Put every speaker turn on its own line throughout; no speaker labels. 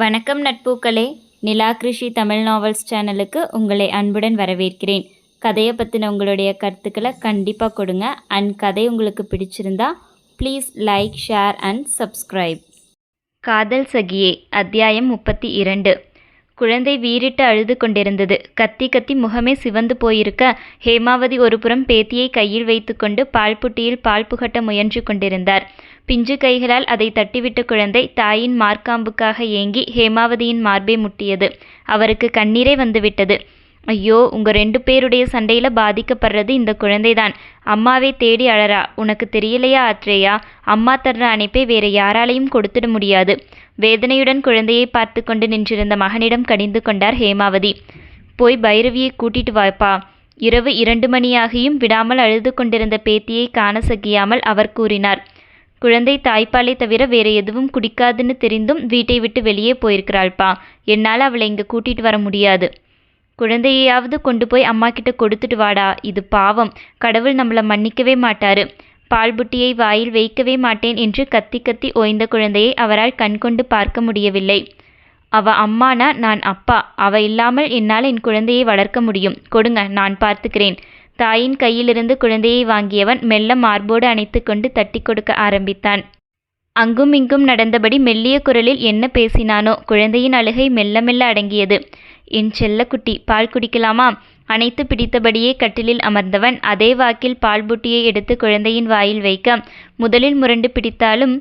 வணக்கம் நட்பூக்களே. நிலா கிருஷி தமிழ் நாவல்ஸ் சேனலுக்கு உங்களை அன்புடன் வரவேற்கிறேன். கதையை பற்றின உங்களுடைய கருத்துக்களை கண்டிப்பாக கொடுங்க. அண்ட் கதை உங்களுக்கு பிடிச்சிருந்தா please like share and subscribe Kadhal Sakhiye அத்தியாயம் முப்பத்தி இரண்டு. குழந்தை வீறிட்டு அழுது கொண்டிருந்தது. கத்தி கத்தி முகமே சிவந்து போயிருக்க ஹேமாவதி ஒருபுறம் பேத்தியை கையில் வைத்துக்கொண்டு பால் புட்டியில் பால் புகட்ட முயன்று கொண்டிருந்தார். பிஞ்சு கைகளால் அதை தட்டிவிட்ட குழந்தை தாயின் மார்க்காம்புக்காக ஏங்கி ஹேமாவதியின் மார்பை முட்டியது. அவருக்கு கண்ணீரே வந்துவிட்டது. ஐயோ உங்க ரெண்டு பேருடைய சண்டையில பாதிக்கப்படுறது இந்த குழந்தைதான். அம்மாவை தேடி அழறா? உனக்கு தெரியலையா ஆத்ரேயா? அம்மா தர்ற அணைப்பை வேற யாராலையும் கொடுத்துட முடியாது. வேதனையுடன் குழந்தையை பார்த்து கொண்டு நின்றிருந்த மகனிடம் கடிந்து கொண்டார் ஹேமாவதி. போய் பைரவியை கூட்டிட்டு வாப்பா. இரவு இரண்டு மணியாகியும் விடாமல் அழுது கொண்டிருந்த பேத்தியை காண சகியாமல் அவர் கூறினார். குழந்தை தாய்ப்பாலை தவிர வேற எதுவும் குடிக்காதுன்னு தெரிந்தும் வீட்டை விட்டு வெளியே போயிருக்கிறாள்ப்பா என்னால் அவளை இங்கே கூட்டிகிட்டு வர முடியாது. குழந்தையாவது கொண்டு போய் அம்மா கிட்ட கொடுத்துட்டு வாடா. இது பாவம். கடவுள் நம்மளை மன்னிக்கவே மாட்டாரு. பால் புட்டியை வாயில் வைக்கவே மாட்டேன் என்று கத்தி கத்தி ஓய்ந்த குழந்தையை அவரால் கண்கொண்டு பார்க்க முடியவில்லை. அவ அம்மானா நான் அப்பா. அவ இல்லாமல் என்னால் என் குழந்தையை வளர்க்க முடியும். கொடுங்க நான் பார்த்துக்கிறேன். தாயின் கையிலிருந்து குழந்தையை வாங்கியவன் மெல்ல மார்போடு அணைத்துக்கொண்டு தட்டி கொடுக்க ஆரம்பித்தான். அங்கும் இங்கும் நடந்தபடி மெல்லிய குரலில் என்ன பேசினானோ குழந்தையின் அழுகை மெல்ல மெல்ல அடங்கியது. என் செல்லக்குட்டி பால் குடிக்கலாமா அணைத்து பிடித்தபடியே கட்டிலில் அமர்ந்தவன் அதே வாக்கில் பால் புட்டியை எடுத்து குழந்தையின் வாயில் வைக்க முதலில் முரண்டு பிடித்தாலும்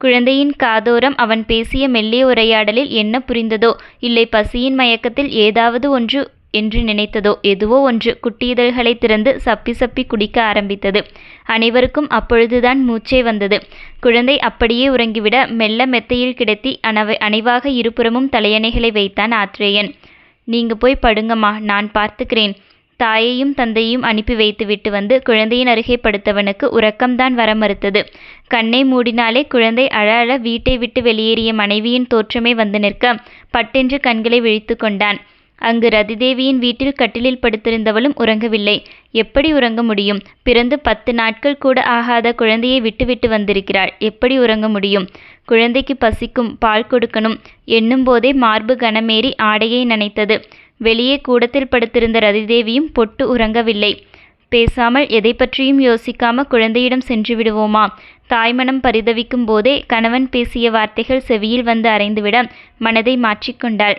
குழந்தையின் காதோரம் அவன் பேசிய மெல்லிய உரையாடலில் என்ன புரிந்ததோ இல்லை பசியின் மயக்கத்தில் ஏதாவது ஒன்று என்று நினைத்ததோ எதுவோ ஒன்று குட்டியதழ்களை திறந்து சப்பி சப்பி குடிக்க ஆரம்பித்தது. அனைவருக்கும் அப்பொழுதுதான் மூச்சே வந்தது. குழந்தை அப்படியே உறங்கிவிட மெல்ல மெத்தையில் கிடத்தி அனவை அணைவாக இருபுறமும் தலையணைகளை வைத்தான் ஆத்ரேயன். நீங்க போய் படுங்கம்மா நான் பார்த்துக்கிறேன். தாயையும் தந்தையும் அனுப்பி வைத்துவிட்டு வந்து குழந்தையின் அருகே படுத்தவனுக்கு உறக்கம்தான் வர மறுத்தது. கண்ணை மூடினாலே குழந்தை அழ அழ வீட்டை விட்டு வெளியேறிய மனைவியின் தோற்றமே வந்து நிற்க பட்டென்று கண்களை விழித்து கொண்டான். அங்கு ரதிதேவியின் வீட்டில் கட்டிலில் படுத்திருந்தவளும் உறங்கவில்லை. எப்படி உறங்க முடியும்? பிறந்து பத்து நாட்கள் கூட ஆகாத குழந்தையை விட்டுவிட்டு வந்திருக்கிறாள். எப்படி உறங்க முடியும்? குழந்தைக்கு பசிக்கும் பால் கொடுக்கணும் எண்ணும்போதே மார்பு கனமேறி ஆடையை நனைத்தது. வெளியே கூடத்தில் படுத்திருந்த ரதிதேவியும் பொட்டு உறங்கவில்லை. பேசாமல் எதை பற்றியும் யோசிக்காம குழந்தையிடம் சென்று விடுவோமா? தாய்மனம் பரிதவிக்கும் போதே கணவன் பேசிய வார்த்தைகள் செவியில் வந்து அறைந்துவிட மனதை மாற்றிக்கொண்டாள்.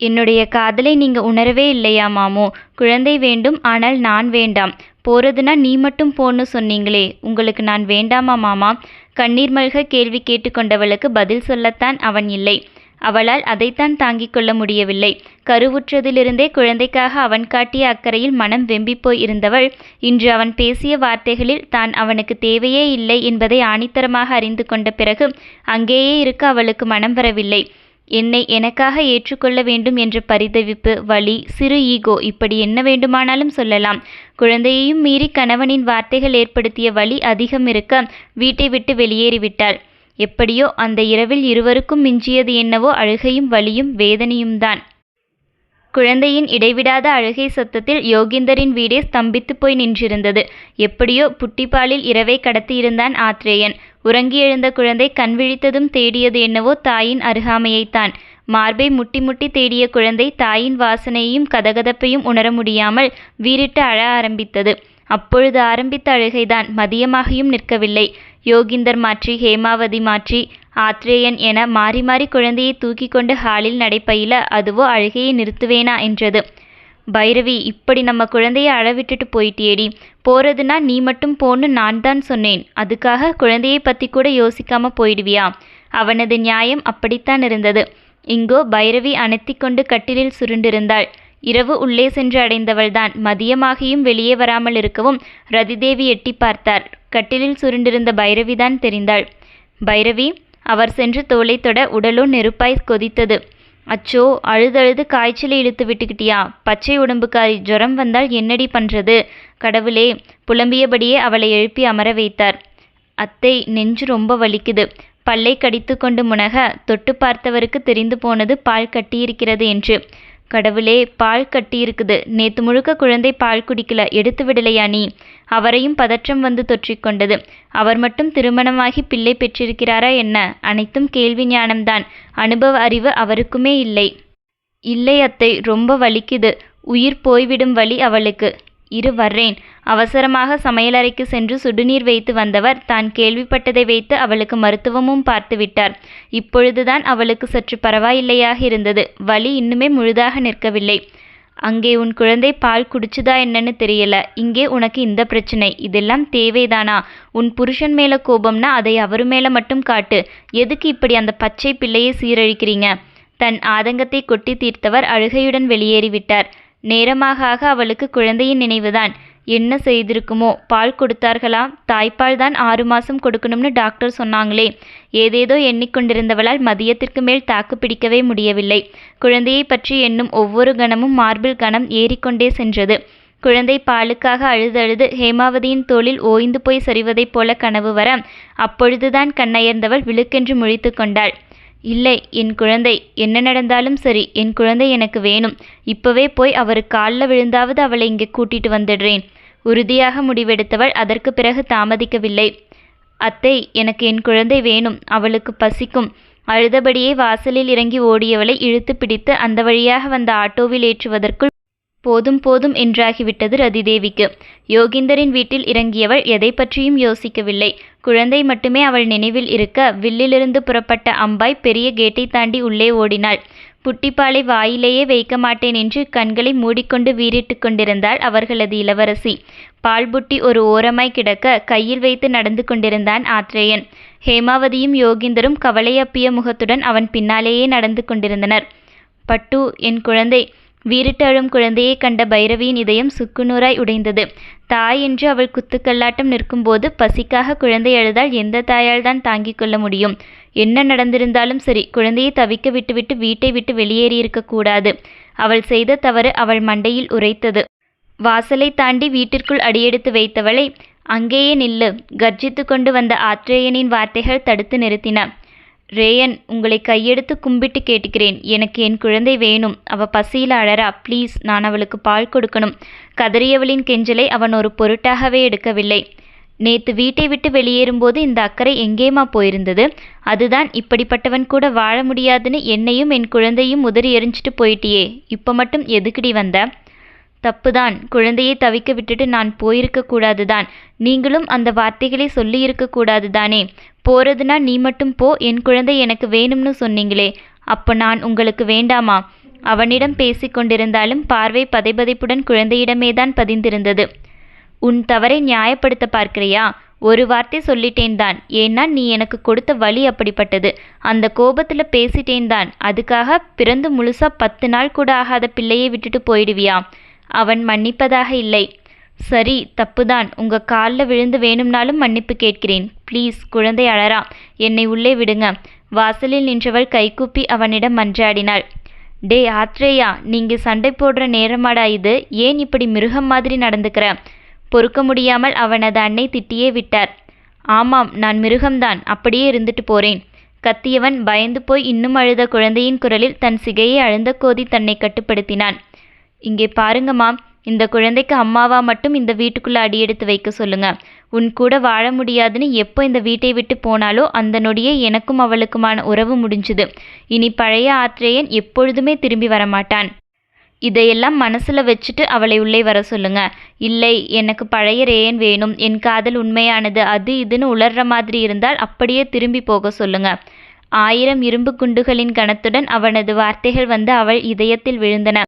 என்னுடைய காதலை நீங்க உணரவே இல்லையா மாமோ? குழந்தை வேண்டும் ஆனால் நான் வேண்டாம். போறதுனா நீ மட்டும் போன்னு சொன்னீங்களே. உங்களுக்கு நான் வேண்டாமா மாமா? கண்ணீர் மல்க கேள்வி கேட்டுக்கொண்டவளுக்கு பதில் சொல்லத்தான் அவன் இல்லை. அவளால் அதைத்தான் தாங்கிக் கொள்ள முடியவில்லை. கருவுற்றதிலிருந்தே குழந்தைக்காக அவன் காட்டிய அக்கறையில் மனம் வெம்பிப்போய் இருந்தவள் இன்று அவன் பேசிய வார்த்தைகளில் தான் அவனுக்கு தேவையே இல்லை என்பதை ஆணித்தரமாக அறிந்து கொண்ட பிறகு அங்கேயே இருக்க அவளுக்கு மனம் வரவில்லை. என்னை எனக்காக ஏற்றுக்கொள்ள வேண்டும் என்ற பரிதவிப்பு வலி சிறு ஈகோ இப்படி என்ன வேண்டுமானாலும் சொல்லலாம். குழந்தையையும் மீறி கணவனின் வார்த்தைகள் ஏற்படுத்திய வலி அதிகம் இருக்க வீட்டை விட்டு வெளியேறிவிட்டாள். எப்படியோ அந்த இரவில் இருவருக்கும் மிஞ்சியது என்னவோ அழுகையும் வலியும் வேதனையும் தான் குழந்தையின் இடைவிடாத அழுகை சத்தத்தில் யோகிந்தரின் வீடே ஸ்தம்பித்து போய் நின்றிருந்தது. எப்படியோ புட்டிப்பாலில் இரவை கடத்தியிருந்தான் ஆத்ரேயன். உறங்கி எழுந்த குழந்தை கண் விழித்ததும் தேடியது என்னவோ தாயின் அருகாமையைத்தான். மார்பை முட்டி முட்டி தேடிய குழந்தை தாயின் வாசனையையும் கதகதப்பையும் உணர முடியாமல் வீறிட்டு அழ ஆரம்பித்தது. அப்பொழுது ஆரம்பித்த அழுகைதான் மதியமாகியும் நிற்கவில்லை. யோகிந்தர் மாற்றி ஹேமாவதி மாற்றி ஆத்ரேயன் என மாறி மாறி குழந்தையை தூக்கி கொண்டு ஹாலில் நடைப்பயில அதுவோ அழுகையை நிறுத்துவேனா என்றது. பைரவி இப்படி நம்ம குழந்தைய அழவிட்டுட்டு போயிட்டியேடி. போறதுனா நீ மட்டும் போன்னு நான் தான் சொன்னேன். அதுக்காக குழந்தையை பத்தி கூட யோசிக்காம போயிடுவியா? அவனது நியாயம் அப்படித்தான் இருந்தது. இங்கோ பைரவி அணைத்திக்கொண்டு கட்டிலில் சுருண்டிருந்தாள். இரவு உள்ளே சென்று அடைந்தவள்தான். மதியமாகியும் வெளியே வராமல் இருக்கவும் ரதிதேவி எட்டி பார்த்தார். கட்டிலில் சுருண்டிருந்த பைரவிதான் தெரிந்தாள். பைரவி அவர் சென்று தோலை தொட உடலோ நெருப்பாய் கொதித்தது. அச்சோ அழுதழுது காய்ச்சலை இழுத்து விட்டுக்கிட்டியா? பச்சை உடம்புக்காரி ஜுரம் வந்தால் என்னடி பண்றது? கடவுளே புலம்பியபடியே அவளை எழுப்பி அமர வைத்தார். அத்தை நெஞ்சு ரொம்ப வலிக்குது. பல்லை கடித்து கொண்டு முனக தொட்டு பார்த்தவருக்கு தெரிந்து போனது பால் கட்டியிருக்கிறது என்று. கடவுளே பால் கட்டியிருக்குது. நேத்து முழுக்க குழந்தை பால் குடிக்கல எடுத்து விடலையா நீ? அவரையும் பதற்றம் வந்து தொற்றிக்கொண்டது. அவர் மட்டும் திருமணமாகி பிள்ளை பெற்றிருக்கிறாரா என்ன? அனைத்தும் கேள்வி ஞானம்தான். அனுபவ அறிவு அவருக்குமே இல்லை. இல்லை அத்தை ரொம்ப வலிக்குது. உயிர் போய்விடும் வழி அவளுக்கு. இரு வர்றேன். அவசரமாக சமையலறைக்கு சென்று சுடுநீர் வைத்து வந்தவர் தான் கேள்விப்பட்டதை வைத்து அவளுக்கு மருத்துவமும் பார்த்து விட்டார். இப்பொழுதுதான் அவளுக்கு சற்று பரவாயில்லையாக இருந்தது. வலி இன்னுமே முழுதாக நிற்கவில்லை. அங்கே உன் குழந்தை பால் குடிச்சுதா என்னன்னு தெரியல. இங்கே உனக்கு இந்த பிரச்சனை. இதெல்லாம் தேவைதானா? உன் புருஷன் மேலே கோபம்னா அதை அவரு மேலே மட்டும் காட்டு. எதுக்கு இப்படி அந்த பச்சை பிள்ளையை சீரழிக்கிறீங்க? தன் ஆதங்கத்தை கொட்டி தீர்த்தவர் அழுகையுடன் வெளியேறிவிட்டார். நேரமாக ஆக அவளுக்கு குழந்தையின் நினைவுதான். என்ன செய்திருக்குமோ? பால் கொடுத்தார்களா? தாய்ப்பால் தான் ஆறு மாசம் கொடுக்கணும்னு டாக்டர் சொன்னாங்களே. ஏதேதோ எண்ணிக்கொண்டிருந்தவளால் மதியத்திற்கு மேல் தாக்கு பிடிக்கவே முடியவில்லை. குழந்தையை பற்றி எண்ணும் ஒவ்வொரு கணமும் மார்பில் கணம் ஏறிக்கொண்டே சென்றது. குழந்தை பாலுக்காக அழுதழுது ஹேமாவதியின் தோளில் ஓய்ந்து போய் சரிவதைப் போல கனவு வர அப்பொழுதுதான் கண்ணயர்ந்தவள் விழுக்கென்று முழித்து கொண்டாள். இல்லை என் குழந்தை என்ன நடந்தாலும் சரி என் குழந்தை எனக்கு வேணும். இப்பவே போய் அவர் காலில் விழுந்தாவது அவளை இங்கே கூட்டிட்டு வந்துடுறேன். உறுதியாக முடிவெடுத்தவள் அதற்கு பிறகு தாமதிக்கவில்லை. அத்தை எனக்கு என் குழந்தை வேணும். அவளுக்கு பசிக்கும் அழுதபடியே வாசலில் இறங்கி ஓடியவளை இழுத்து பிடித்து அந்த வழியாக வந்த ஆட்டோவில் ஏற்றுவதற்குள் போதும் போதும் என்றாகிவிட்டது ரதிதேவிக்கு. யோகிந்தரின் வீட்டில் இறங்கியவள் எதை பற்றியும் யோசிக்கவில்லை. குழந்தை மட்டுமே அவள் நினைவில் இருக்க வில்லிலிருந்து புறப்பட்ட அம்பாய் பெரிய கேட்டை தாண்டி உள்ளே ஓடினாள். புட்டிப்பாலை வாயிலேயே வைக்க மாட்டேன் என்று கண்களை மூடிக்கொண்டு வீறிட்டு கொண்டிருந்தாள் அவர்களது இளவரசி. பால்புட்டி ஒரு ஓரமாய் கிடக்க கையில் வைத்து நடந்து கொண்டிருந்தான் ஆத்ரேயன். ஹேமாவதியும் யோகிந்தரும் கவலையப்பிய முகத்துடன் அவன் பின்னாலேயே நடந்து கொண்டிருந்தனர். பட்டு என் குழந்தை வீரிட்டழும் அழும் குழந்தையை கண்ட பைரவியின் இதயம் சுக்குநூறாய் உடைந்தது. தாய் என்று அவள் குத்துக்கல்லாட்டம் நிற்கும்போது பசிக்காக குழந்தை அழுதால் எந்த தாயால் தான் தாங்கிக் கொள்ள முடியும்? என்ன நடந்திருந்தாலும் சரி குழந்தையை தவிக்க விட்டுவிட்டு வீட்டை விட்டு வெளியேறியிருக்கக்கூடாது அவள் செய்த தவறு அவள் மண்டையில் உரைத்தது. வாசலை தாண்டி வீட்டிற்குள் அடியெடுத்து வைத்தவளை அங்கேயே நில்லு. கர்ஜித்து கொண்டு வந்த ஆத்ரேயனின் வார்த்தைகள் தடுத்து நிறுத்தின. ரேயன் உங்களை கையெடுத்து கும்பிட்டு கேட்டுக்கிறேன். எனக்கு என் குழந்தை வேணும். அவ பசியில் அழறா. ப்ளீஸ் நான் அவளுக்கு பால் கொடுக்கணும். கதறியவளின் கெஞ்சலை அவன் ஒரு பொருட்டாகவே எடுக்கவில்லை. நேத்து வீட்டை விட்டு வெளியேறும்போது இந்த அக்கறை எங்கேமா போயிருந்தது? அதுதான் இப்படிப்பட்டவன் கூட வாழ முடியாதுன்னு என்னையும் என் குழந்தையும் உதறி எரிஞ்சிட்டு போயிட்டியே. இப்போ மட்டும் எதுக்குடி வந்த? தப்புதான். குழந்தையை தவிக்க விட்டுட்டு நான் போயிருக்க கூடாதுதான். நீங்களும் அந்த வார்த்தைகளை சொல்லியிருக்க கூடாது தானே போறதுனா நீ மட்டும் போ. என் குழந்தை எனக்கு வேணும்னு சொன்னீங்களே. அப்போ நான் உங்களுக்கு வேண்டாமா? அவனிடம் பேசிக்கொண்டிருந்தாலும் பார்வை பதைபதைப்புடன் குழந்தையிடமேதான் பதிந்திருந்தது. உன் தவறை நியாயப்படுத்த பார்க்கிறியா? ஒரு வார்த்தை சொல்லிட்டேன் தான். ஏன்னா நீ எனக்கு கொடுத்த வழி அப்படிப்பட்டது. அந்த கோபத்தில் பேசிட்டேன் தான். அதுக்காக பிறந்து முழுசா பத்து நாள் கூட ஆகாத பிள்ளையை விட்டுட்டு போயிடுவியா? அவன் மன்னிப்பதாக இல்லை. சரி தப்புதான். உங்க காலில் விழுந்து வேணும்னாலும் மன்னிப்பு கேட்கிறேன். ப்ளீஸ் குழந்தை அழறா. என்னை உள்ளே விடுங்க. வாசலில் நின்றவள் கைகூப்பி அவனிடம் மன்றாடினாள். டே ஆத்ரேயா நீங்க சண்டை போடுற நேரமாடா இது. ஏன் இப்படி மிருகம் மாதிரி நடந்துக்கிற? பொறுக்க முடியாமல் அவனது அன்னை திட்டியே விட்டார். ஆமாம் நான் மிருகம்தான் அப்படியே இருந்துட்டு போறேன் கத்தியவன் பயந்து போய் இன்னும் அழுத குழந்தையின் குரலில் தன் சிகையை அழுந்த கோதி தன்னை கட்டுப்படுத்தினான். இங்கே பாருங்கம்மா இந்த குழந்தைக்கு அம்மாவா மட்டும் இந்த வீட்டுக்குள்ள அடியெடுத்து வைக்க சொல்லுங்க. உன் கூட வாழ முடியாதுன்னு எப்போ இந்த வீட்டை விட்டு போனாலோ அந்த நொடியே எனக்கும் அவளுக்குமான உறவு முடிஞ்சுது. இனி பழைய ஆத்திரேயன் எப்பொழுதுமே திரும்பி வரமாட்டான். இதையெல்லாம் மனசுல வச்சுட்டு அவளை உள்ளே வர சொல்லுங்க. இல்லை எனக்கு பழைய ரேயன் வேணும். என் காதல் உண்மையானது. அது இதுன்னு உளர்ற மாதிரி இருந்தால் அப்படியே திரும்பி போக சொல்லுங்க. ஆயிரம் இரும்பு குண்டுகளின் கணத்துடன் அவனது வார்த்தைகள் வந்து அவள் இதயத்தில் விழுந்தன.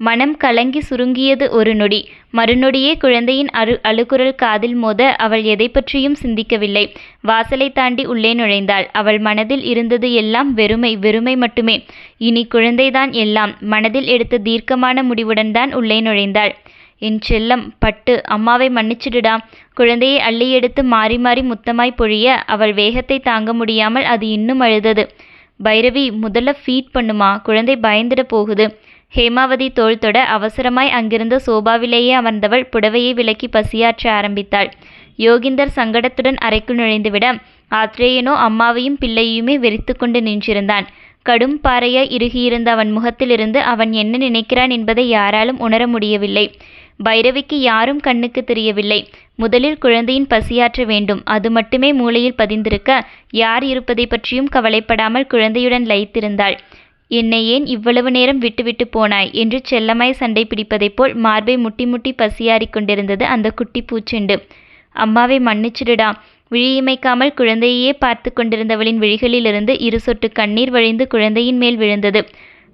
மனம் கலங்கி சுருங்கியது ஒரு நொடி. மறுநொடியே குழந்தையின் அரு அழுகுரல் காதில் மோத அவள் எதை பற்றியும் சிந்திக்கவில்லை. வாசலை தாண்டி உள்ளே நுழைந்தாள். அவள் மனதில் இருந்தது எல்லாம் வெறுமை வெறுமை மட்டுமே. இனி குழந்தைதான் எல்லாம். மனதில் எடுத்த தீர்க்கமான முடிவுடன் தான் உள்ளே நுழைந்தாள். என் செல்லம் பட்டு அம்மாவை மன்னிச்சிடுடா. குழந்தையை அள்ளி எடுத்து மாறி மாறி முத்தமாய் பொழிய அவள் வேகத்தை தாங்க முடியாமல் அது இன்னும் அழுதது. பைரவி முதல்ல ஃபீட் பண்ணுமா? குழந்தை பயந்துட போகுது. ஹேமாவதி தோள் தொட அவசரமாய் அங்கிருந்த சோபாவிலேயே அமர்ந்தவள் புடவையை விலக்கி பசியாற்ற ஆரம்பித்தாள். யோகிந்தர் சங்கடத்துடன் அறைக்குள் நுழைந்துவிட ஆத்ரேயனோ அம்மாவையும் பிள்ளையுமே வெறித்து கொண்டு நின்றிருந்தான். கடும் பாறையாய் இறுகியிருந்த அவன் முகத்திலிருந்து அவன் என்ன நினைக்கிறான் என்பதை யாராலும் உணர முடியவில்லை. பைரவிக்கு யாரும் கண்ணுக்கு தெரியவில்லை. முதலில் குழந்தையின் பசியாற்ற வேண்டும். அது மட்டுமே மூளையில் பதிந்திருக்க யார் இருப்பதை பற்றியும் கவலைப்படாமல் குழந்தையுடன் லயித்திருந்தாள். என்னை ஏன் இவ்வளவு நேரம் விட்டுவிட்டு போனாய்? என்று செல்லமாய் சண்டை பிடிப்பதைப் போல் மார்பை முட்டி முட்டி பசியாறிக் கொண்டிருந்தது அந்த குட்டி பூச்செண்டு. அம்மாவை மன்னிச்சிடுடா. விழியமைக்காமல் குழந்தையையே பார்த்து கொண்டிருந்தவளின் விழிகளிலிருந்து இரு சொட்டு கண்ணீர் வழிந்து குழந்தையின் மேல் விழுந்தது.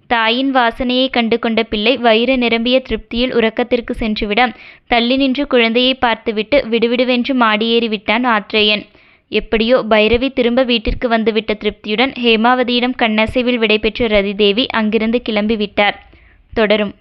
தாயின் வாசனையை கண்டு கொண்ட பிள்ளை வயிறு நிரம்பிய திருப்தியில் உறக்கத்திற்கு சென்றுவிட தள்ளி நின்று குழந்தையை பார்த்துவிட்டு விடுவிடுவென்று மாடியேறி விட்டான் ஆத்ரேயன். எப்படியோ பைரவி திரும்ப வீட்டிற்கு வந்துவிட்ட திருப்தியுடன் ஹேமாவதியிடம் கண்ணசைவில் விடைபெற்ற ரதிதேவி அங்கிருந்து கிளம்பிவிட்டார். தொடரும்.